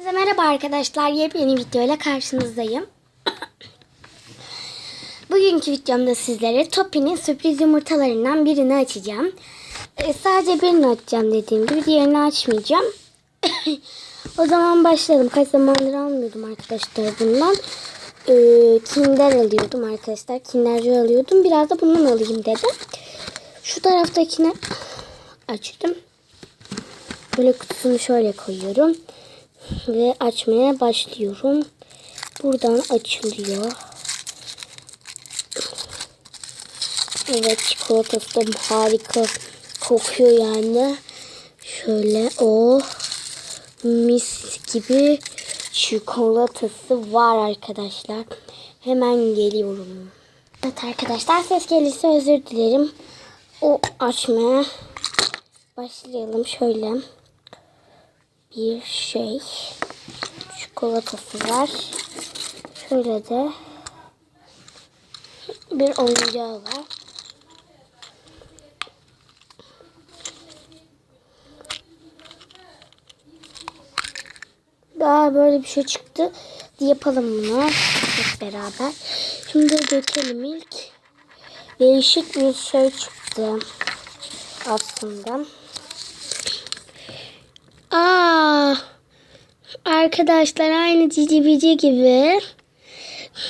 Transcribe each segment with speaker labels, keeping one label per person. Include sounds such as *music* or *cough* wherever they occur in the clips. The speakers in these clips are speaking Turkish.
Speaker 1: Hepinize merhaba arkadaşlar. Yepyeni videoyla karşınızdayım. *coughs* Bugünkü videomda sizlere Topi'nin sürpriz yumurtalarından birini açacağım. Ee, sadece birini açacağım dediğim gibi. Diğerini açmayacağım. *coughs* o zaman başlayalım. Kaç zamandır almıyordum arkadaşlar bundan. Ee, Kinder alıyordum arkadaşlar. Kinderci alıyordum. Biraz da bundan alayım dedim. Şu taraftakini *coughs* açtım. Böyle kutusunu şöyle koyuyorum. Ve açmaya başlıyorum. Buradan açılıyor. Evet çikolatası da harika kokuyor yani. Şöyle o mis gibi çikolatası var arkadaşlar. Hemen geliyorum. Evet arkadaşlar ses gelirse özür dilerim. O açmaya başlayalım şöyle bir şey. Çikolatası var. Şöyle de bir oyuncağı var. Daha böyle bir şey çıktı. Yapalım bunu hep beraber. Şimdi dökelim ilk. Değişik bir şey çıktı aslında. Aa, arkadaşlar aynı cici bici gibi.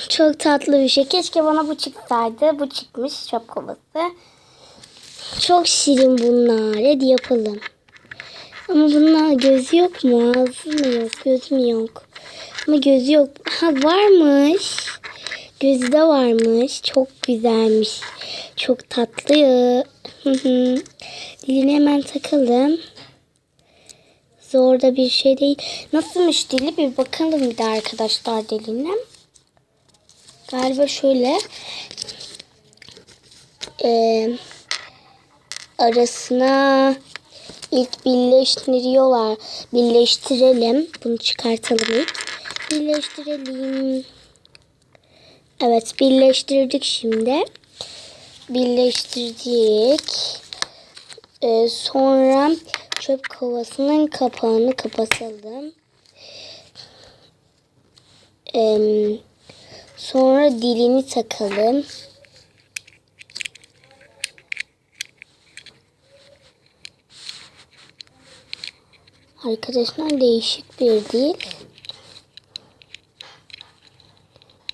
Speaker 1: Çok tatlı bir şey. Keşke bana bu çıksaydı. Bu çıkmış çöp. Çok şirin bunlar. Hadi yapalım. Ama bunlar gözü yok mu? Ağzı mı yok? Gözü mü yok? Ama gözü yok. Ha varmış. Gözü de varmış. Çok güzelmiş. Çok tatlı. Diline hemen takalım. Zor da bir şey değil. Nasılmış dili bir bakalım bir de arkadaşlar diline. Galiba şöyle e, arasına ilk birleştiriyorlar. Birleştirelim. Bunu çıkartalım ilk. Birleştirelim. Evet birleştirdik şimdi. Birleştirdik. E, sonra çöp kovasının kapağını kapatalım. Ee, sonra dilini takalım. Arkadaşlar değişik bir dil.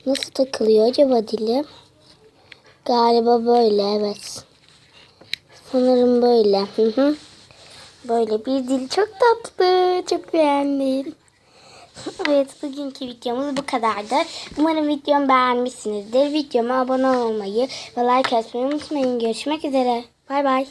Speaker 1: Nasıl takılıyor acaba dili? Galiba böyle evet. Sanırım böyle. Hı hı. Böyle bir dil çok tatlı. Çok beğendim. *laughs* Evet bugünkü videomuz bu kadardı. Umarım videomu beğenmişsinizdir. Videoma abone olmayı ve like atmayı unutmayın. Görüşmek üzere. Bay bay.